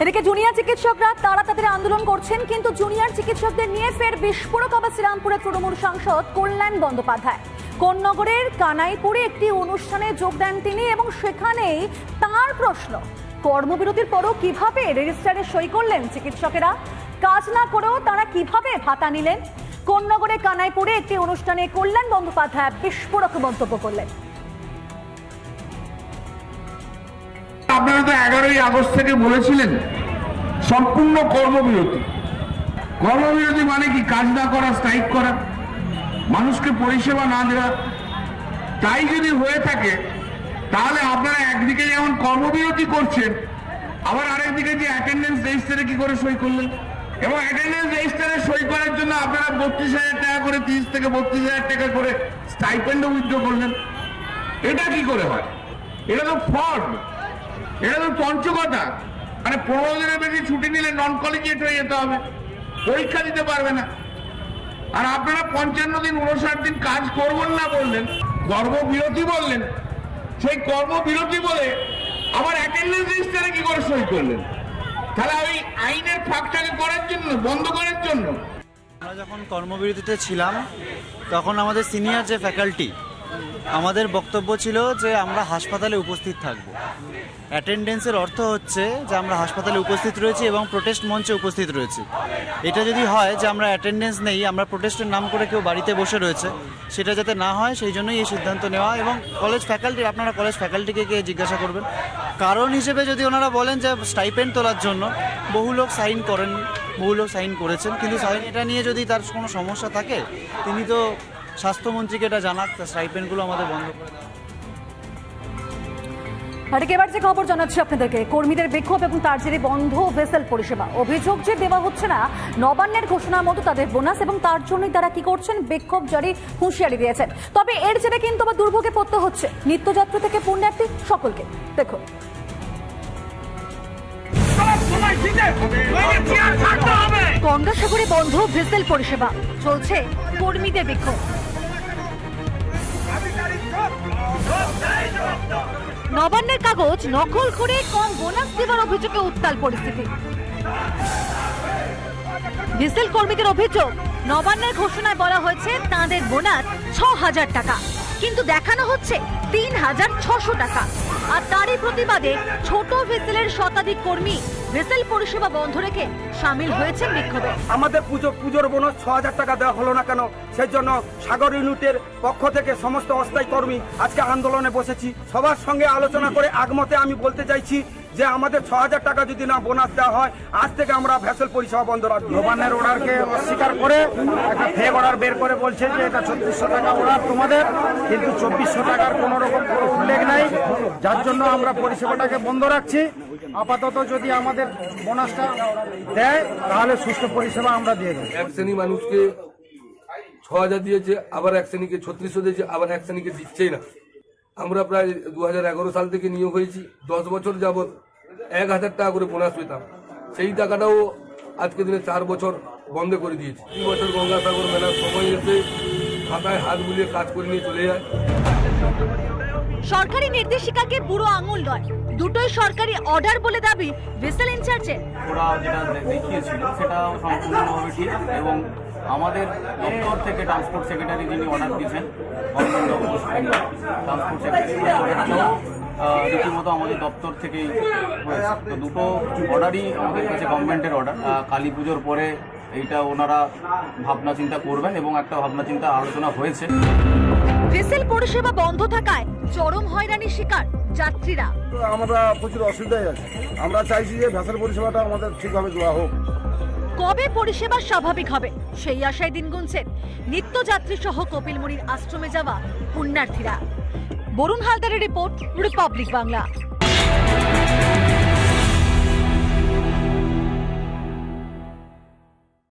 এদিকে জুনিয়র চিকিৎসকরা তারা তাদের আন্দোলন করছেন, কিন্তু জুনিয়র চিকিৎসকদের নিয়ে ফের বিস্ফোরক আবার শ্রীরামপুরের তৃণমূল সাংসদ কল্যাণ বন্দ্যোপাধ্যায়। কোন্নগরের কানাইপুরে একটি অনুষ্ঠানে যোগ দেন তিনি এবং সেখানেই তার প্রশ্ন, কর্মবিরতির পরও কীভাবে রেজিস্টারে সই করলেন চিকিৎসকেরা? কাজ না করেও তারা কীভাবে ভাতা নিলেন? কোন্নগরে কানাইপুরে একটি অনুষ্ঠানে কল্যাণ বন্দ্যোপাধ্যায় বিস্ফোরক মন্তব্য করলেন। আগস্ট থেকে বলেছিলেন, সম্পূর্ণ কর্মবিরতি। কর্মবিরতি মানে কি? কাজ না করা স্ট্রাইক করা, মানুষকে পরিষেবা না দেওয়া। তাই যদি হয়ে থাকে, তাহলে আপনারা একদিকে যেমন কর্মবিরতি করছেন, আবার আরেকদিকে যে অ্যাটেন্ডেন্স রেজিস্টারে কি করে সই করলেন? এবং অ্যাটেন্ডেন্স রেজিস্টারে সই করার জন্য আপনারা বত্রিশ হাজার টাকা করে, তিরিশ থেকে বত্রিশ হাজার টাকা করে স্টাইপেন্ডও উইথড্র করলেন। এটা কি করে হয়? এটা তো ফ্রড এটা তো চঞ্চকতা মানে পনেরো দিনের বেশি ছুটি নিলে নন কলেজিয়েট হয়ে যেতে হবে। পরীক্ষা দিতে পারবে না। আর আপনারা পঞ্চান্ন দিন উনষাট দিন কাজ করবেন না বললেন, কর্মবিরতি বললেন। সেই কর্মবিরতি বলে আবার অ্যাটেন্ডেন্স রেজিস্টারে কি করে সই করলেন? তাহলে ওই আইনের ফাঁকটাকে করার জন্য, বন্ধ করার জন্য? আমরা যখন কর্মবিরতিতে ছিলাম, তখন আমাদের সিনিয়র যে ফ্যাকাল্টি আমাদের বক্তব্য ছিল যে আমরা হাসপাতালে উপস্থিত থাকব। অ্যাটেন্ডেন্সের অর্থ হচ্ছে যে আমরা হাসপাতালে উপস্থিত রয়েছি এবং প্রোটেস্ট মঞ্চে উপস্থিত রয়েছি। এটা যদি হয় যে আমরা অ্যাটেন্ডেন্স নেই, আমরা প্রোটেস্টের নাম করে কেউ বাড়িতে বসে রয়েছে, সেটা যাতে না হয়, সেই জন্যই এই সিদ্ধান্ত নেওয়া এবং কলেজ ফ্যাকাল্টি, আপনারা কলেজ ফ্যাকাল্টিকে গিয়ে জিজ্ঞাসা করবেন। কারণ হিসেবে যদি ওনারা বলেন যে স্টাইপেন্ড তোলার জন্য, বহু লোক সাইন করেন, বহু লোক সাইন করেছেন, কিন্তু সাইন এটা নিয়ে যদি তার কোনো সমস্যা থাকে, তিনি তো স্বাস্থ্যমন্ত্রীকে এটা জানাক স্টাইপেন্ডগুলো আমাদের বন্ধ করে দেওয়া এবার যে খবর জানাচ্ছি আপনাদেরকে কর্মীদের বিক্ষোভ এবং তার জেরে বন্ধ ভেসেল পরিষেবা। অভিযোগ যে দেওয়া হচ্ছে না নবান্নের ঘোষণার মতো তাদের বোনাস এবং তার জন্যই তারা কি করছেন বিক্ষোভ জারি হুঁশিয়ারি দিয়েছেন। তবে এর জেরে কিন্তু আবার দুর্ভোগে পড়তে হচ্ছে। নিত্যযাত্রা থেকে পুণ্যার্থী সকলকে। দেখো গঙ্গাসাগরে বন্ধ ভেসেল পরিষেবা। চলছে কর্মীদের বিক্ষোভ। নবান্নের কাগজ নকল করে কম বোনাস দেবার অভিযোগে উত্তাল পরিস্থিতি। ডিজেল কর্মীদের অভিযোগ, নবান্নের ঘোষণায় বলা হয়েছে তাঁদের বোনাস ছ হাজার টাকা, কিন্তু দেখানো হচ্ছে তিন হাজার ছশো টাকা, আর তারই প্রতিবাদে ছোট ভেসেলের শতাধিক কর্মী ভেসেল পরিষেবা বন্ধ রেখে সামিল হয়েছেন বিক্ষোভে। আমাদের পুজো পুজোর বোনাস ছ হাজার টাকা দেওয়া হলো না কেন? সেই জন্য সাগর ইউনিটের পক্ষ থেকে সমস্ত অস্থায়ী কর্মী আজকে আন্দোলনে বসেছি। সবার সঙ্গে আলোচনা করে আগমতে আমি বলতে চাইছি যে আমাদের ছ হাজার টাকা যদি না বোনাস দেওয়া হয়, আজ থেকে আমরা ভ্যাসেল পরিষেবা বন্ধ রাখব। নবান্নের অর্ডারকে অস্বীকার করে একটা ফেক অর্ডার বের করে বলছে যে এটা ছত্রিশশো টাকা অর্ডার তোমাদের, কিন্তু চব্বিশশো টাকার কোনো রকম কোনো উল্লেখ নাই। যার জন্য আমরা পরিষেবাটাকে বন্ধ রাখছি। আপাতত যদি আমাদের বোনাসটা দেয়, তাহলে সুস্থ পরিষেবা আমরা দিয়ে দেবো। এক শ্রেণি মানুষকে ছ হাজার দিয়েছে, আবার এক শ্রেণীকে ছত্রিশশো দিয়েছে, আবার এক শ্রেণীকে দিচ্ছেই না। আমরা প্রায় দু হাজার এগারো সাল থেকে নিয়োগ হয়েছি দশ বছর যাবৎ এক হাজার টাকা করে বোনাস পেতাম। সেই টাকাটাও আজকে দিনে চার বছর বন্ধ করে দিয়েছি। দুই বছর গঙ্গাসাগর মেলার সময় এসে খাতায় হাত বুলিয়ে কাজ করে নিয়ে চলে যায়। সরকারি নির্দেশিকাকে বুড়ো আঙুল নয় দুটোই সরকারি অর্ডার বলে দাবি ভেসেল ইনচার্জের। ওরা যেটা দেখিয়েছিল সেটা সম্পূর্ণভাবে ঠিক এবং আমাদের দপ্তর থেকে ট্রান্সপোর্ট সেক্রেটারি যিনি অর্ডার দিয়েছেন ট্রান্সপোর্ট সেক্রেটারি রীতিমতো আমাদের দপ্তর থেকেই তো দুটো অর্ডারই আমাদের কাছে গভর্নমেন্টের অর্ডার কালী পুজোর পরে এইটা ওনারা ভাবনা চিন্তা করবেন এবং একটা ভাবনা চিন্তা আলোচনা হয়েছে। ভেসেল পরিষেবা বন্ধ থাকায় চরম হয়রানির শিকার যাত্রীরা। আমরা প্রচুর অসুবিধায় আছি। আমরা চাইছি যে ভ্যাসেল পরিষেবাটা আমাদের ঠিকভাবে দেওয়া হোক। কবে পরিষেবা স্বাভাবিক হবে? সেই আশায় দিন গুনছেন নিত্যযাত্রী সহ কপিল মুনির আশ্রমে যাওয়া পুণ্যার্থীরা। বরুণ হালদারের রিপোর্ট, রিপাবলিক বাংলা।